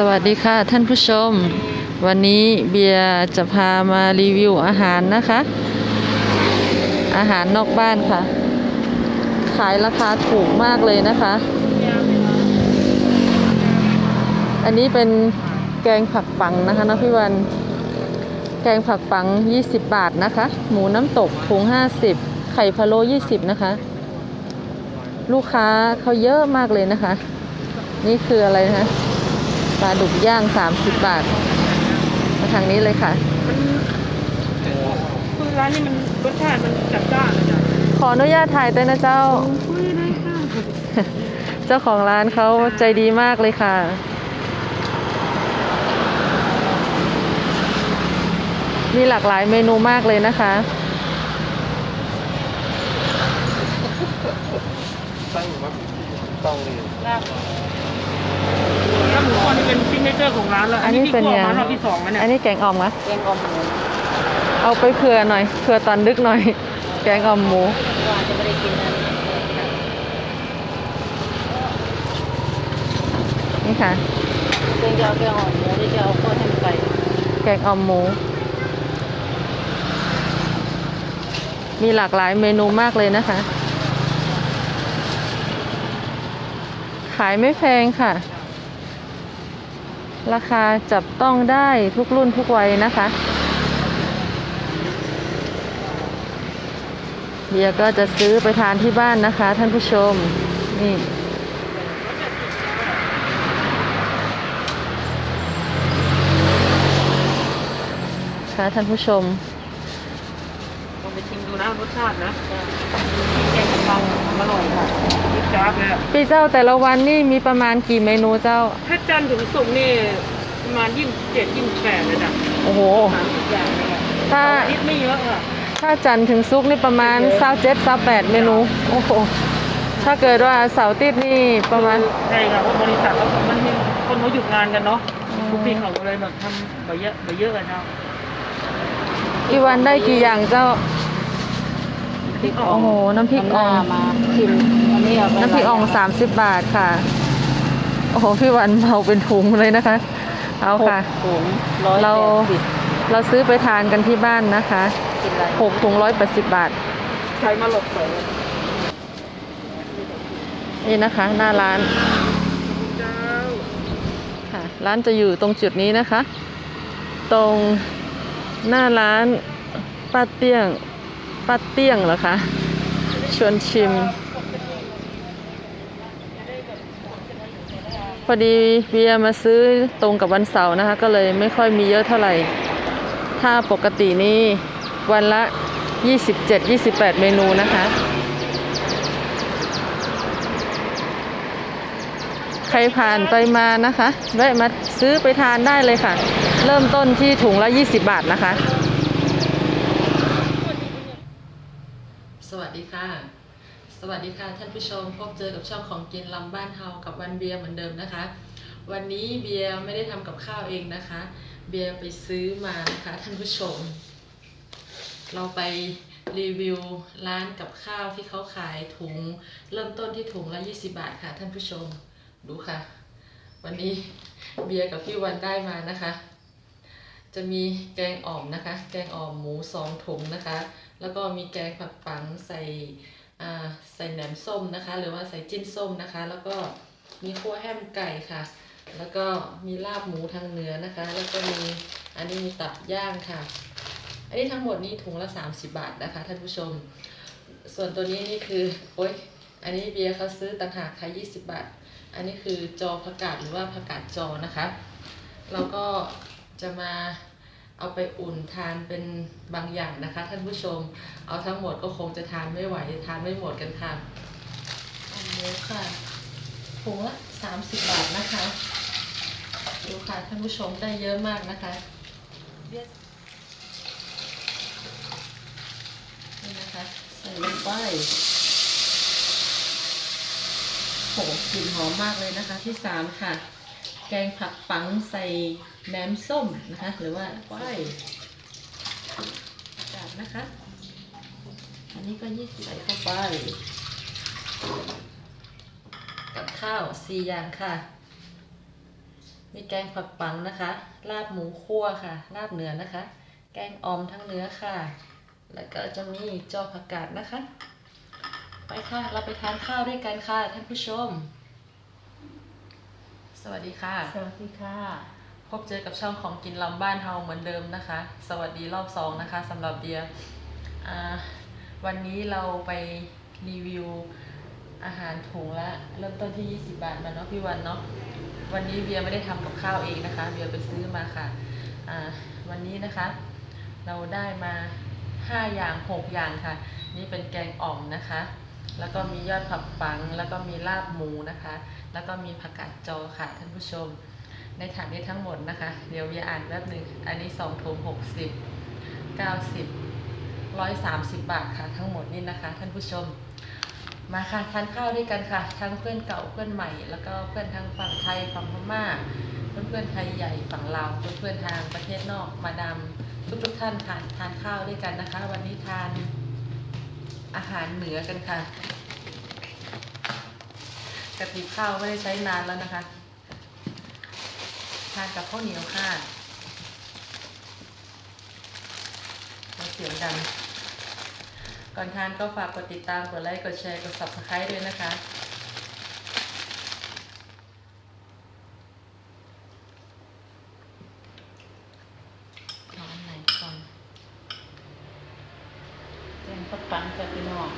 สวัสดีค่ะท่านผู้ชม วันนี้เบียร์จะพามารีวิวอาหารนะคะ อาหารนอกบ้านค่ะ ขายราคาถูกมากเลยนะคะ อันนี้เป็นแกงผักปังนะคะนะพี่วัน แกงผักปัง 20 บาทนะคะ หมูน้ำตกถุง 50 ไข่พะโล้20 นะคะ ลูกค้าเขาเยอะมากเลยนะคะ นี่คืออะไรนะ ลาดุกย่าง 30 บาท มาทางนี้เลยค่ะ คือร้านนี้มันรสชาติมันจัดจ้านนะจ๊ะขออนุญาตถ่ายด้วยนะเจ้า คุยได้ค่ะเจ้าของร้านเขาใจดีมากเลยค่ะ มีหลากหลายเมนูมากเลยนะคะลาบ แล้วหมูก้อนนี่เป็นซิกเนเจอร์ของร้านแล้วอันนี้เป็นพี่ยักลัวมางรอบที่สองแล้วเนี่ยอันนี้แกงอ่อมนะแกงอมหมูเอาไปเผื่อหน่อยเผื่อตอนดึกหน่อย แกงอ่อมหมูว่าจะไม่ได้กินนะนี่ค่ะแกงจะเอาแกงอมหมูหรือจะเอาข้าวแห้งไก่แกงอ่อมหมู มีหลากหลายเมนูมากเลยนะคะ ขายไม่แพงค่ะ ราคาจับต้องได้ทุกรุ่นทุกวัยนะคะเบียก็จะซื้อไปทานที่บ้านนะคะ ท่านผู้ชม นี่ค่ะท่านผู้ชมลองไปชิมดูนะรสชาตินะ แกงกะเพราอร่อยค่ะจิ๊บจ๊าบเลยอะพี่เจ้าแต่ละวันนี่มีประมาณกี่เมนูเจ้า ถ้าจันทร์ถึงศุกร์นี่ประมาณยี่สิบเจ็ดยี่สิบแปดเลยจ้ะโอ้โห สามสิบอย่างเลยอะถ้า เสร์อาทิตย์ไม่เยอะอะถ้าจันทร์ถึงซุกร์นี่ประมาณเศร้าเจ็ดเศร้าแปดเมนู โอ้โห ถ้าเกิดว่าเสาร์อาติดนี่ประมาณ ใช่ค่ะเพราะบริษัทเขามันมีคนเขาหยุดงานกันเนาะทุกทีเขาก็เลยแบบทำไปเยอะไปเยอะกันเนาะกี่วันได้กี่อย่างเจ้า พริกอ่อโอ้งโหน้ำพริกอ่องมาชิมอันนี้เอาไปน้ำพริกอ่องสามสิบบาทค่ะ โอ้โหพี่วันเมาเป็นถุงเลยนะคะ เอาค่ะถุงร้อยเราแปดสิบเราซื้อไปทานกันที่บ้านนะคะกินอะไรหกถุงร้อยแปดสิบบาท ใช้มาหลบใส่นี่นะคะ หน้าร้านเจ้าค่ะ ร้านจะอยู่ตรงจุดนี้นะคะ ตรงหน้าร้านป้าเตี้ยง ป้าเตี้ยงเหรอคะ ชวนชิม พอดีเบียมาซื้อตรงกับวันเสาร์นะคะ ก็เลยไม่ค่อยมีเยอะเท่าไหร่ ถ้าปกตินี่วันละ 27-28 เมนูนะคะ ใครผ่านไปมานะคะแวะมาซื้อไปทานได้เลยค่ะ เริ่มต้นที่ถุงละ 20 บาทนะคะ สวัสดีค่ะ สวัสดีค่ะท่านผู้ชมพบเจอกับช่องของกินลำบ้านเฮากับวันเบียร์เหมือนเดิมนะคะ วันนี้เบียร์ไม่ได้ทำกับข้าวเองนะคะ เบียร์ไปซื้อมานะคะท่านผู้ชม เราไปรีวิวร้านกับข้าวที่เขาขายถุง เริ่มต้นที่ถุงละ 20 บาทค่ะ ท่านผู้ชมดูค่ะ วันนี้เบียร์กับพี่วันได้มานะคะ จะมีแกงอ่อมนะคะ แกงอ่อมหมูสองถุงนะคะ แล้วก็มีแกงผักปังใส่ใส่แหนมส้มนะคะ หรือว่าใส่จิ้นส้มนะคะ แล้วก็มีคั่วแฮมไก่ค่ะ แล้วก็มีลาบหมูทางเนื้อนะคะ แล้วก็มีอันนี้มีตับย่างค่ะ อันนี้ทั้งหมดนี้ถุงละ 30 บาทนะคะท่านผู้ชม ส่วนตัวนี้นี่คือโอ๊ยอันนี้เบียร์เขาซื้อต่างหากค่ะ20 บาท อันนี้คือจอผักกาดหรือว่าผักกาดจอนะคะ เราก็จะมา เอาไปอุ่นทานเป็นบางอย่างนะคะ ท่านผู้ชม เอาทั้งหมดก็คงจะทานไม่ไหวทานไม่หมดกันค่ะอันนี้ค่ะถุงละ30บาทนะคะดูค่ะท่านผู้ชมได้เยอะมากนะคะนี่นะคะใส่ลงไปโหกลิ่นหอมมากเลยนะคะที่สามค่ะ แกงผักปังใส่แหนมส้มนะคะ หรือว่าก้อยจัดนะคะ อันนี้ก็ยี่สิบใส่เข้าไป กับข้าวสี่อย่างค่ะ มีแกงผักปังนะคะ ลาบหมูคั่วค่ะ ลาบเนื้อนะคะ แกงออมทั้งเนื้อค่ะ แล้วก็จะมีจอผักกาดนะคะ ไปค่ะ เราไปทานข้าวด้วยกันค่ะท่านผู้ชม สวัสดีค่ะ สวัสดีค่ะ พบเจอกับช่องของกินลำบ้านเฮาเหมือนเดิมนะคะ สวัสดีรอบสองนะคะสำหรับเดียอ่าวันนี้เราไปรีวิวอาหารถุงละเริ่มต้นที่ 20 บาทมาเนาะพี่วันเนาะวันนี้เบียร์ไม่ได้ทำกับข้าวเองนะคะเบียร์ไปซื้อมาค่ะอ่าวันนี้นะคะ เราได้มา 5 อย่าง 6 อย่างค่ะ นี่เป็นแกงอ่อมนะคะ แล้วก็มียอดผักปัง แล้วก็มีลาบหมูนะคะ แล้วก็มีผักกาดจอค่ะท่านผู้ชม ในถาดนี้ทั้งหมดนะคะ เดี๋ยวเบียร์อ่านแป๊บหนึ่งอันนี้สองถุงหกสิบเก้าสิบร้อยสามสิบบาทค่ะ ทั้งหมดนี่นะคะท่านผู้ชม มาค่ะทานข้าวด้วยกันค่ะ ทั้งเพื่อนเก่าเพื่อนใหม่ แล้วก็เพื่อนทางฝั่งไทยฝั่งพม่าเพื่อนเพื่อนๆไทยใหญ่ฝั่งลาวเพื่อนเพื่อนๆทางประเทศนอกมาดามทุกทุกๆท่านทานทานข้าวด้วยกันนะคะ วันนี้ทาน อาหารเหนือกันค่ะกระติบข้าวไม่ได้ใช้นานแล้วนะคะ ทานกับข้าวเหนียวค่ะแล้วเสียงดังก่อนทานก็ฝากกดติดตาม กดไลค์ กดแชร์ กด subscribe ด้วยนะคะ เอาอันไหนก่อน แกงผักปังจากพี่น้อง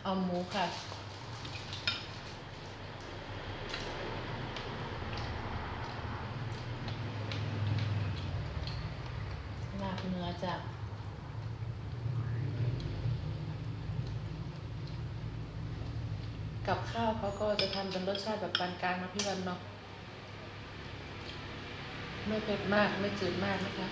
เอหมูค่ะ ลาบเนื้อจากกับข้าวเขาก็จะทำเป็นรสชาติแบบปานกลางนะพี่วันเนาะ ไม่เผ็ดมากไม่จืดมากนะคะ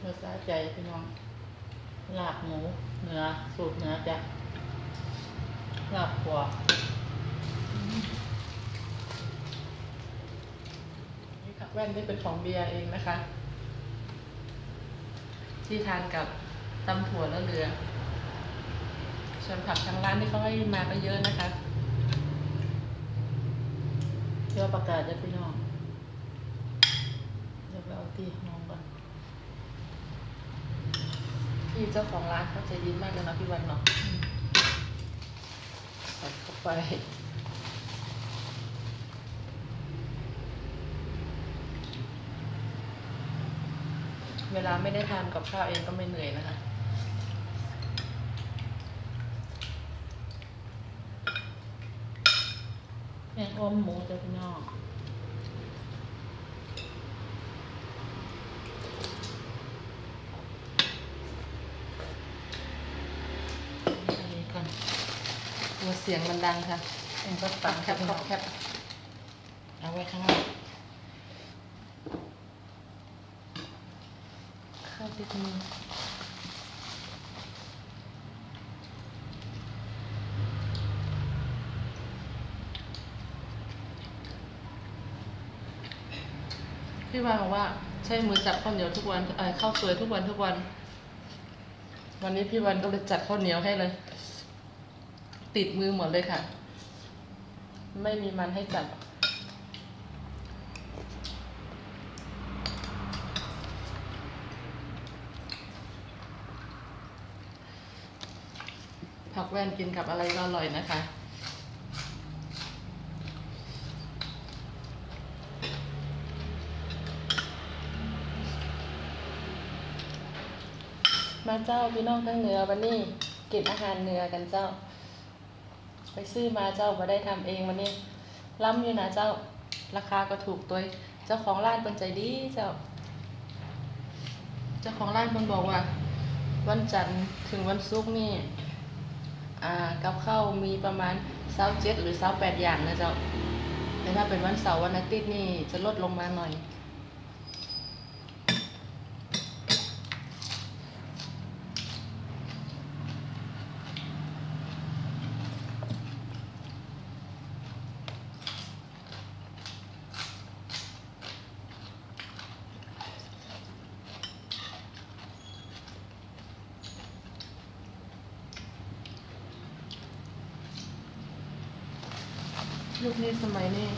เนื้อสา ใจพี่น้องลาบหมูเนื้อสูตรเนื้อจากลาบขัวนี่ค่ะแว่นนี่เป็นของเบียร์เองนะคะ ที่ทานกับตำถั่วแล้วเรือส่วนผักทางร้านที่เขาให้มาก็เยอะนะคะเชื่อประกาศจะพี่น้องเดี๋ยวไปเอาที่ห้องก่อน พี่เจ้าของร้านเขาใจดีมากเลยนะพี่วันเนาะใส่เข้าไปเวลาไม่ได้ทานกับข้าวเองก็ไม่เหนื่อยนะคะแกงอมหมูจาพี่น้อง อันนี้ก่อนตัวเสียงมันดังค่ะแกงผักปัปังงแคจากบพี่คน้รัอบงแคบเอาไว้ข้างล่างข้าวติดมือพี่วานบอกว่าใช้มือจับข้าวเหนียวทุกวันเออข้าวสวยทุกวันทุกวัน วันนี้พี่วันก็เลยจัดข้าวเหนียวให้เลย ติดมือหมดเลยค่ะ ไม่มีมันให้จับ ผักแว่นกินกับอะไรก็อร่อยนะคะมาเจ้าพี่น้องทั้งเหนือวันนี้กินอาหารเหนือกันเจ้า ไปซื้อมาเจ้ามาได้ทำเองวันนี้ล้ำอยู่นะเจ้าราคาก็ถูกตัวเจ้าของร้านเป็นใจดีเจ้า เจ้าของร้านคนบอกว่า วันจันทร์ถึงวันศุกร์นี่อ่ากับข้าวมีประมาณเช้าเจ็ดหรือเช้าแปดอย่างนะเจ้าแต่ถ้าเป็นวันเสาร์วันอาทิตย์นี่จะลดลงมาหน่อย ยุคนี้สมัยนี้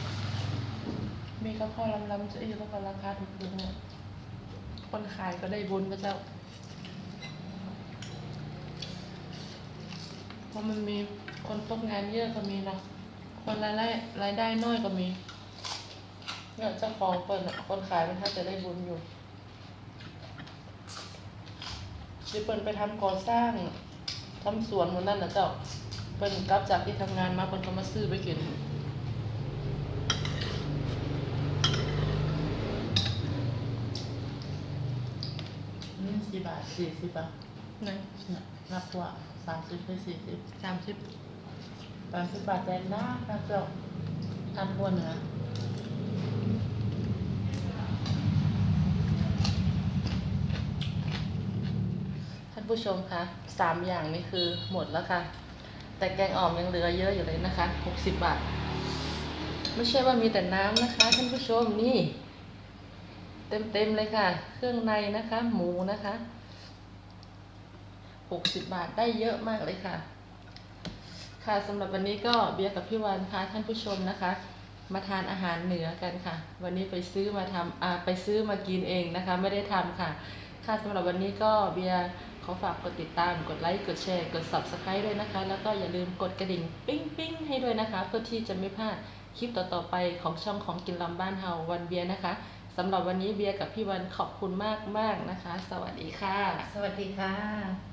มีกระเพาะลำๆจะเอีกแล้วก็ราคาถูกๆเนี่ยคนขายก็ได้บุญพระเจ้า เพราะมันมีคนตกงานเยอะก็มีนะคนรายได้รายได้น้อยก็มีเนี่ยเจ้าของเปิดคนขายมันถ้าจะได้บุญอยู่ดิเปินไปทำก่อสร้างทำสวนหมันนั่นนะเจ้าเปินกลับจากที่ทำงานมาเปินก็มาซื้อไปกิน นี่สี่บาทสี่สิบบาทนะเนี่ยนับว่าสามสิบหรือสี่สิบสามสิบสามสิบบาทแดงหน้านับเจ้าทานทั่วเนื้อท่านผู้ชมคะสามอย่างนี้คือหมดแล้วค่ะ แต่แกงอ่อมยังเหลือเยอะอยู่เลยนะคะหกสิบบาท ไม่ใช่ว่ามีแต่น้ำนะคะท่านผู้ชมนี่ เต็มเต็มๆเลยค่ะ เครื่องในนะคะ หมูนะคะหกสิบบาทได้เยอะมากเลยค่ะ ค่ะสำหรับวันนี้ก็เบียร์กับพี่วันพาท่านผู้ชมนะคะ มาทานอาหารเหนือกันค่ะ วันนี้ไปซื้อมาทำไปซื้อมากินเองนะคะ ไม่ได้ทำค่ะ ค่ะสำหรับวันนี้ก็เบียร์ขอฝากกดติดตาม กดไลค์ กดแชร์ กด subscribe ด้วยนะคะ แล้วก็อย่าลืมกดกระดิ่งปิ้งปิ้งให้ด้วยนะคะ เพื่อที่จะไม่พลาดคลิปต่อๆไปของช่องของกินลำบ้านเฮาวันเบียร์นะคะ สำหรับวันนี้เบียร์กับพี่วันขอบคุณมากมากนะคะ สวัสดีค่ะ สวัสดีค่ะ